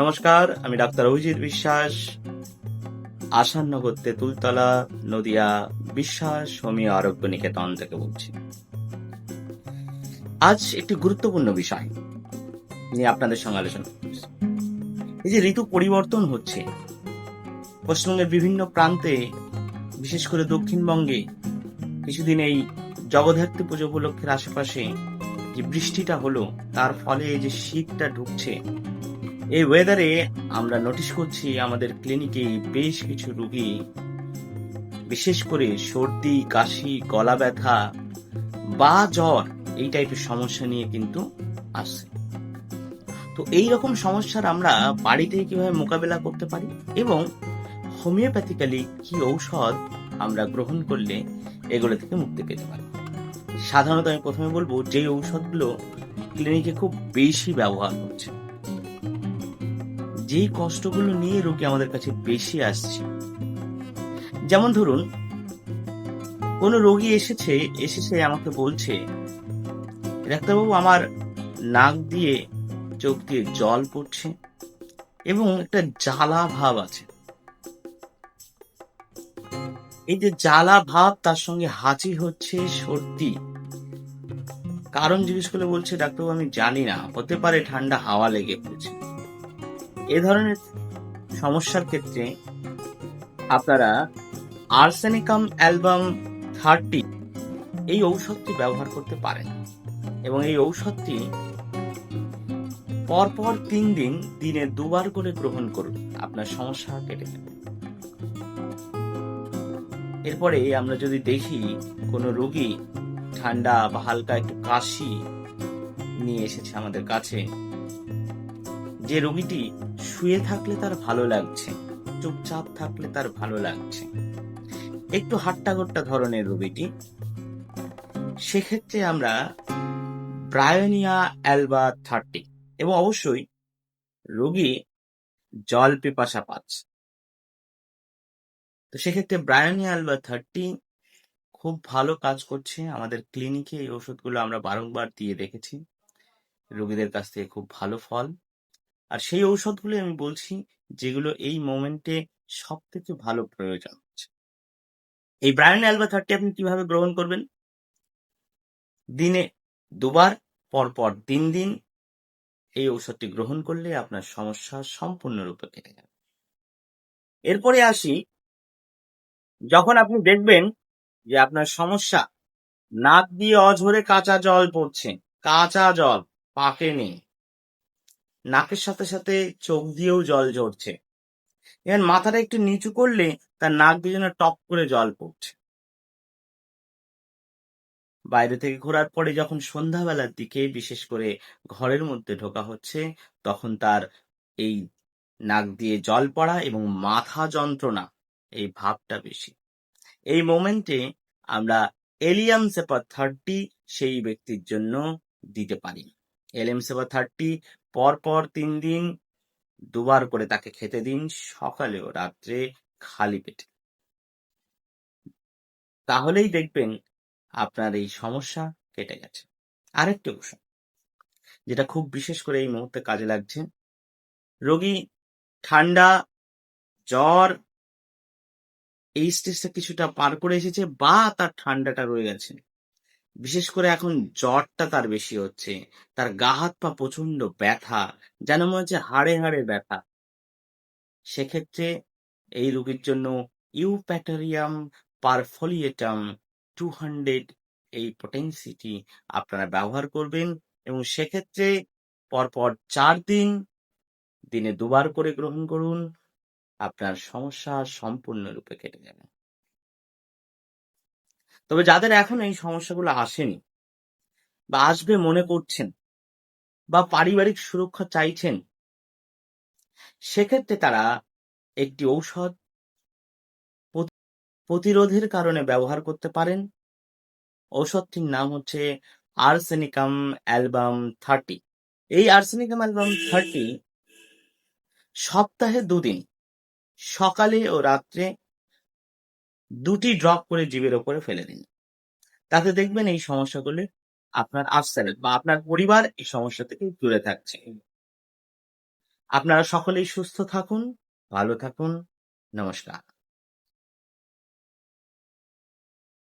নমস্কার, আমি ডাক্তার অভিজিৎ বিশ্বাস আসান্নগর তেঁতুলতলা, নদিয়া বিশ্বাস, হোমিও আরোগ্য নিকেতন থেকে বলছি আজ একটি গুরুত্বপূর্ণ বিষয় নিয়ে আপনাদের সঙ্গে আলোচনা। এই যে ঋতু পরিবর্তন হচ্ছে, পশ্চিমবঙ্গের বিভিন্ন প্রান্তে, বিশেষ করে দক্ষিণবঙ্গে, কিছুদিন এই জগদ্ধাত্রী পুজো উপলক্ষের আশেপাশে যে বৃষ্টিটা হলো, তার ফলে এই যে শীতটা ঢুকছে এই ওয়েদারে আমরা নোটিশ করছি আমাদের ক্লিনিকে বেশ কিছু রুগী, বিশেষ করে সর্দি, কাশি, গলা ব্যথা বা জ্বর এই টাইপের সমস্যা নিয়ে কিন্তু আসছে। তো এই রকম সমস্যার আমরা বাড়িতে কীভাবে মোকাবেলা করতে পারি এবং হোমিওপ্যাথিক্যালি কি ঔষধ আমরা গ্রহণ করলে এগুলো থেকে মুক্তি পেতে পারি? সাধারণত আমি প্রথমে বলব যে ঔষধগুলো ক্লিনিকে খুব বেশি ব্যবহার হচ্ছে যেই কষ্টগুলো নিয়ে রোগী আমাদের কাছে বেশি আসছে। যেমন ধরুন, কোনো রোগী এসেছে এসেছে, আমাকে বলছে, ডাক্তারবাবু, আমার নাক দিয়ে চোখ দিয়ে জল পড়ছে এবং একটা জ্বালা ভাব আছে। এই যে জ্বালা ভাব তার সঙ্গে হাঁচি হচ্ছে সর্দি কারণ জিজ্ঞেস করলে বলছে, ডাক্তারবাবু, আমি জানি না, হতে পারে ঠান্ডা হাওয়া লেগে পড়েছে। এ ধরনের সমস্যার ক্ষেত্রে আপনারা আর্সেনিকাম অ্যালবাম থার্টি এই ঔষধটি ব্যবহার করতে পারেন। এবং এই ঔষধটি পরপর তিন দিন দিনে দুবার করে গ্রহণ করুন। আপনার সমস্যা কেটে যাবে। এরপরে আমরা যদি দেখি কোনো রোগী ঠান্ডা বা হালকা একটু কাশি নিয়ে এসেছে আমাদের কাছে যে রোগীটি শুয়ে থাকলে তার ভালো লাগছে, চুপচাপ থাকলে তার ভালো লাগছে। একটু হাট্টাগোট্টা ধরনের রোগীটি। সেক্ষেত্রে আমরা ব্রায়োনিয়া অ্যালবা থার্টি এবং অবশ্যই রোগী জল পিপাসা পাচ্ছে। তো সেক্ষেত্রে ব্রায়োনিয়া অ্যালবা থার্টি খুব ভালো কাজ করছে। আমাদের ক্লিনিকে এই ওষুধগুলো আমরা বারংবার দিয়ে দেখেছি। রোগীদের কাছ থেকে খুব ভালো ফল। আর সেই ঔষধগুলো আমি বলছি যেগুলো এই মোমেন্টে সব থেকে ভালো প্রয়োজন হচ্ছে। এই ব্রায়ন অ্যালবা থার্টি আপনি কীভাবে গ্রহণ করবেন? দিনে দুবার, পরপর তিন দিন এই ঔষধটি গ্রহণ করলে আপনার সমস্যা সম্পূর্ণরূপে কেটে যাবে। এরপরে আসি, যখন আপনি দেখবেন যে আপনার সমস্যা, নাক দিয়ে অঝরে কাঁচা জল পড়ছে, কাঁচা জল পাকেনি নাকের সাথে সাথে চোখ দিয়েও জল ঝরছে। এবার মাথাটা একটু নিচু করলে তার নাক দুজনে টপ করে জল পড়ছে। বাইরে থেকে ঘোরার পরে যখন সন্ধ্যাবেলার দিকে, বিশেষ করে ঘরের মধ্যে ঢোকা হচ্ছে, তখন তার এই নাক দিয়ে জল পড়া এবং মাথা যন্ত্রণা, এই ভাবটা বেশি। এই মোমেন্টে আমরা এলিয়াম সেপার থার্টি সেই ব্যক্তির জন্য দিতে পারি। এলিয়াম সেপার থার্টি পরপর তিন দিন, দুবার করে তাকে খেতে দিন সকালে ও রাত্রে খালি পেটে। তাহলেই দেখবেন আপনার এই সমস্যা কেটে গেছে। আরেকটি ঔষধ যেটা খুব বিশেষ করে এই মুহূর্তে কাজে লাগছে। রোগী ঠান্ডা, জ্বর, এই স্টেজটা কিছুটা পার করে এসেছে বা তার ঠান্ডাটা রয়ে গেছে। বিশেষ করে এখন জ্বরটা তার বেশি হচ্ছে, তার গা হাত পা প্রচণ্ড ব্যথা, যেন মনে হচ্ছে হাড়ে হাড়ে ব্যথা। সেক্ষেত্রে এই রোগীর জন্য ইউপ্যাটারিয়াম পারফোলিয়েটাম টু হান্ড্রেড এই পটেন্সিটি আপনারা ব্যবহার করবেন এবং সেক্ষেত্রে পরপর চার দিন, দিনে দুবার করে গ্রহণ করুন, আপনার সমস্যা সম্পূর্ণরূপে কেটে যাবে। তবে যাদের এখন এই সমস্যাগুলো আসেনি বা আসবে মনে করছেন বা পারিবারিক সুরক্ষা চাইছেন, সেক্ষেত্রে তারা একটি ঔষধ প্রতিরোধের কারণে ব্যবহার করতে পারেন। ঔষধটির নাম হচ্ছে আর্সেনিকাম অ্যালবাম থার্টি। এই আর্সেনিকাম অ্যালবাম থার্টি সপ্তাহে দুদিন, সকালে ও রাত্রে দুটি ড্রপ করে জীবের ওপরে ফেলে দিন। তাতে দেখবেন এই সমস্যাগুলি আপনার আসছে বা আপনার পরিবার এই সমস্যা থেকে দূরে থাকছে। আপনারা সকলেই সুস্থ থাকুন, ভালো থাকুন, নমস্কার।